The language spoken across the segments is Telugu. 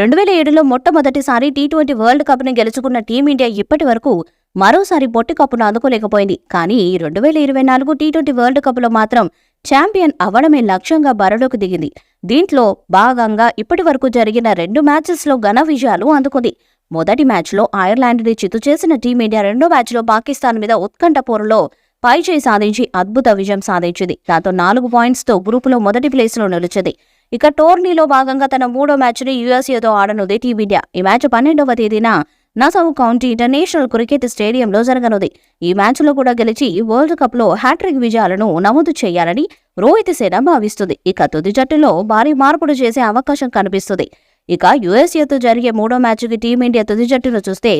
రెండు వేల ఏడులో మొట్టమొదటిసారి టీ ట్వంటీ వరల్డ్ కప్ని గెలుచుకున్న టీమిండియా ఇప్పటి వరకు మరోసారి బొట్టి కప్పును అందుకోలేకపోయింది. కానీ రెండు వేల ఇరవై నాలుగు టీ ట్వంటీ వరల్డ్ కప్లో మాత్రం ఛాంపియన్ అవ్వడమే లక్ష్యంగా బరిలోకి దిగింది. దీంట్లో భాగంగా ఇప్పటి వరకు జరిగిన రెండు మ్యాచెస్లో ఘన విజయాలు అందుకుంది. మొదటి మ్యాచ్లో ఐర్లాండ్ని చిత్తు చేసిన టీమిండియా రెండో మ్యాచ్లో పాకిస్తాన్ మీద ఉత్కంఠ పోరులో పైచేయి సాధించి అద్భుత విజయం సాధించింది. దాంతో నాలుగు పాయింట్స్తో గ్రూపులో మొదటి ప్లేస్లో నిలిచింది. ఇక టోర్నీలో భాగంగా తన మూడో మ్యాచ్ని యుఎస్ఏతో ఆడనుంది టీమిండియా. ఈ మ్యాచ్ పన్నెండవ తేదీన నసౌ కౌంటీ ఇంటర్నేషనల్ క్రికెట్ స్టేడియంలో జరగనుంది. ఈ మ్యాచ్లో కూడా గెలిచి వరల్డ్ కప్లో హ్యాట్రిక్ విజయాలను నమోదు చేయాలని రోహిత్ సేన భావిస్తుంది. ఇక తుది జట్టులో భారీ మార్పులు చేసే అవకాశం కనిపిస్తుంది. ఇక యుఎస్ఏతో జరిగే మూడో మ్యాచ్కి టీమిండియా తుది జట్టును చూస్తే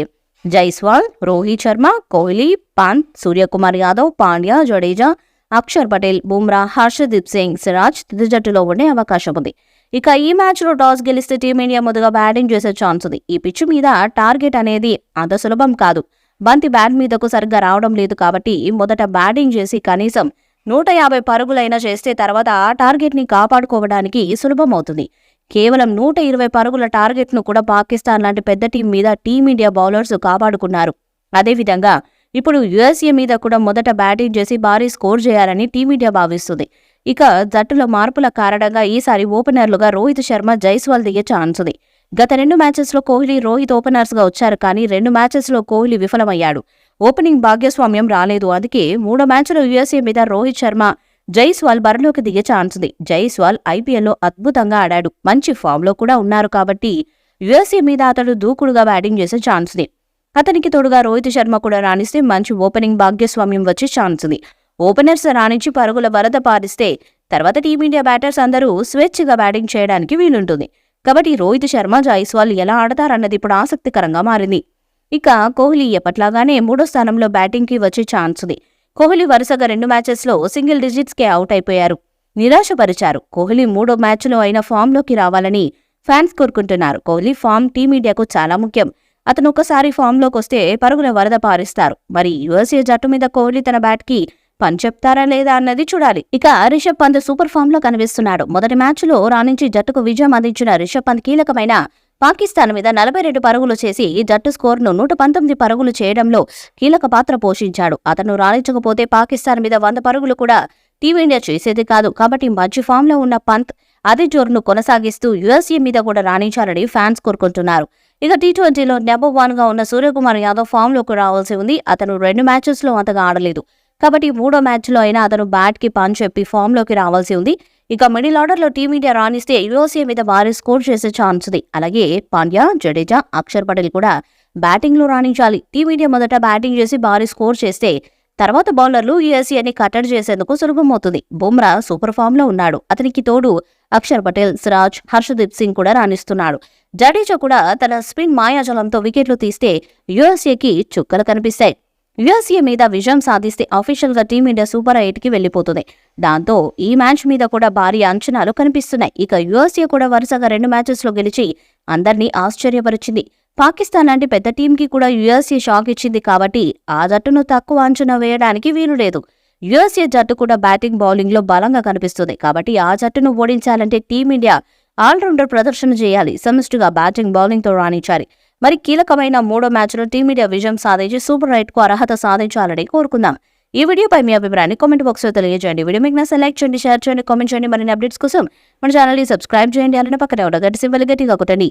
జైస్వాల్ రోహిత్ శర్మ కోహ్లీ పంత్ సూర్యకుమార్ యాదవ్ పాండ్యా జడేజా అక్షర్ పటేల్ బుమ్రా హర్షదీప్ సింగ్ సిరాజ్ తుది జట్టులో ఉండే అవకాశం ఉంది. ఇక ఈ మ్యాచ్లో టాస్ గెలిస్తే టీమిండియా ముందుగా బ్యాటింగ్ చేసే ఛాన్స్ ఉంది. ఈ పిచ్ మీద టార్గెట్ అనేది అంత సులభం కాదు. బంతి బ్యాట్ మీదకు సరిగ్గా రావడం లేదు కాబట్టి మొదట బ్యాటింగ్ చేసి కనీసం నూట యాభై పరుగులైనా చేస్తే తర్వాత ఆ టార్గెట్ని కాపాడుకోవడానికి సులభమవుతుంది. కేవలం నూట ఇరవై పరుగుల టార్గెట్ను కూడా పాకిస్తాన్ లాంటి పెద్ద టీం మీద టీమిండియా బౌలర్స్ కాపాడుకున్నారు. అదేవిధంగా ఇప్పుడు యుఎస్ఏ మీద కూడా మొదట బ్యాటింగ్ చేసి భారీ స్కోర్ చేయాలని టీమిండియా భావిస్తుంది. ఇక జట్టులో మార్పుల కారణంగా ఈసారి ఓపెనర్లుగా రోహిత్ శర్మ జైస్వాల్ దిగే ఛాన్స్ ఉంది గత రెండు మ్యాచెస్లో కోహ్లీ రోహిత్ ఓపెనర్స్గా వచ్చారు కానీ రెండు మ్యాచెస్లో కోహ్లీ విఫలమయ్యాడు. ఓపెనింగ్ భాగ్యస్వామ్యం రాలేదు. అందుకే మూడో మ్యాచ్లో యుఎస్ఏ మీద రోహిత్ శర్మ జైస్వాల్ బరిలోకి దిగే ఛాన్స్ ఉంది జైస్వాల్ ఐపీఎల్లో అద్భుతంగా ఆడాడు. మంచి ఫామ్లో కూడా ఉన్నారు కాబట్టి యుఎస్ఏ మీద అతడు దూకుడుగా బ్యాటింగ్ చేసే ఛాన్స్ ఉంది అతనికి తోడుగా రోహిత్ శర్మ కూడా రాణిస్తే మంచి ఓపెనింగ్ భాగ్యస్వామ్యం వచ్చే ఛాన్స్ ఉంది. ఓపెనర్స్ రాణించి పరుగుల వరద పారిస్తే తర్వాత టీమిండియా బ్యాటర్స్ అందరూ స్వేచ్ఛగా బ్యాటింగ్ చేయడానికి వీలుంటుంది. కాబట్టి రోహిత్ శర్మ జైస్వాల్ ఎలా ఆడతారన్నది ఇప్పుడు ఆసక్తికరంగా మారింది. ఇక కోహ్లీ ఎప్పట్లాగానే మూడో స్థానంలో బ్యాటింగ్కి వచ్చే ఛాన్స్ ఉంది. కోహ్లీ వరుసగా రెండు మ్యాచెస్లో సింగిల్ డిజిట్స్కే అవుట్ అయిపోయారు. నిరాశపరిచారు. కోహ్లీ మూడో మ్యాచ్లో అయిన ఫామ్లోకి రావాలని ఫ్యాన్స్ కోరుకుంటున్నారు. కోహ్లీ ఫామ్ టీమిండియాకు చాలా ముఖ్యం. అతను ఒక్కసారి ఫామ్లోకి వస్తే పరుగుల వరద పారిస్తారు. మరి యుఎస్ఏ జట్టు మీద కోహ్లీ తన బ్యాట్కి పని చెప్తారా లేదా అన్నది చూడాలి. ఇక రిషబ్ పంత్ సూపర్ ఫామ్లో కనిపిస్తున్నాడు. మొదటి మ్యాచ్లో రాణించి జట్టుకు విజయం అందించిన రిషబ్ పంత్ కీలకమైన పాకిస్తాన్ మీద నలభై రెండు పరుగులు చేసి జట్టు స్కోర్ను నూట పంతొమ్మిది పరుగులు చేయడంలో కీలక పాత్ర పోషించాడు. అతను రాణించకపోతే పాకిస్తాన్ మీద వంద పరుగులు కూడా టీమిండియా చేసేది కాదు. కాబట్టి మంచి ఫామ్లో ఉన్న పంత్ అదే జోరును కొనసాగిస్తూ యుఎస్ఏ మీద కూడా రాణించాలని ఫ్యాన్స్ కోరుకుంటున్నారు. ఇక టీ ట్వంటీలో నెంబర్ వన్గా ఉన్న సూర్యకుమార్ యాదవ్ ఫామ్లోకి రావాల్సి ఉంది. అతను రెండు మ్యాచెస్లో అంతగా ఆడలేదు. కాబట్టి మూడో మ్యాచ్లో అయినా అతను బ్యాట్కి పని చెప్పి ఫామ్లోకి రావాల్సి ఉంది. ఇక మిడిల్ ఆర్డర్లో టీమిండియా రాణిస్తే యుఎస్ఏ మీద భారీ స్కోర్ చేసే ఛాన్స్ ఉంది. అలాగే పాండ్యా జడేజా అక్షర్ పటేల్ కూడా బ్యాటింగ్లో రాణించాలి. టీమిండియా మొదట బ్యాటింగ్ చేసి భారీ స్కోర్ చేస్తే తర్వాత బౌలర్లు యుఎస్ఏని కట్టడి చేసేందుకు సులభమవుతుంది. బుమ్రా సూపర్ ఫామ్లో ఉన్నాడు. అతనికి తోడు అక్షర్ పటేల్ సిరాజ్ హర్షదీప్ సింగ్ కూడా రాణిస్తున్నాడు. జడేజా కూడా తన స్పిన్ మాయాజలంతో వికెట్లు తీస్తే యుఎస్ఏకి చుక్కలు కనిపిస్తాయి. యుఎస్ఏ మీద విజయం సాధిస్తే అఫీషియల్గా టీమిండియా సూపర్ ఎయిట్కి వెళ్ళిపోతుంది దాంతో ఈ మ్యాచ్ మీద కూడా భారీ అంచనాలు కనిపిస్తున్నాయి. ఇక యుఎస్ఏ కూడా వరుసగా రెండు మ్యాచెస్లో గెలిచి అందర్నీ ఆశ్చర్యపరిచింది. పాకిస్తాన్ లాంటి పెద్ద టీంకి కూడా యుఎస్ఏ షాక్ ఇచ్చింది కాబట్టి ఆ జట్టును తక్కువ అంచనా వేయడానికి వీలు లేదు. యుఎస్ఏ జట్టు కూడా బ్యాటింగ్ బౌలింగ్లో బలంగా కనిపిస్తుంది కాబట్టి ఆ జట్టును ఓడించాలంటే టీమిండియా ఆల్రౌండర్ ప్రదర్శన చేయాలి. సమిష్టిగా బ్యాటింగ్ బౌలింగ్తో రాణించాలి. మరి కీలకమైన మూడో మ్యాచ్లో టీమిండియా విజయం సాధించి సూపర్ రైట్కు అర్హత సాధించాలని కోరుకుందాం. ఈ వీడియోపై మీ అభిప్రాయాన్ని కామెంట్ బాక్స్లో తెలియజేయండి. వీడియో మీకు లైక్ చేయండి షేర్ చేయండి కామెంట్ చేయండి. మరిన్ని అప్డేట్స్ కోసం మన ఛానల్ని సబ్స్క్రైబ్ చేయండి. అలానే పక్కనే ఉన్న గట్టి సింబల్ గట్టిగా కొట్టండి.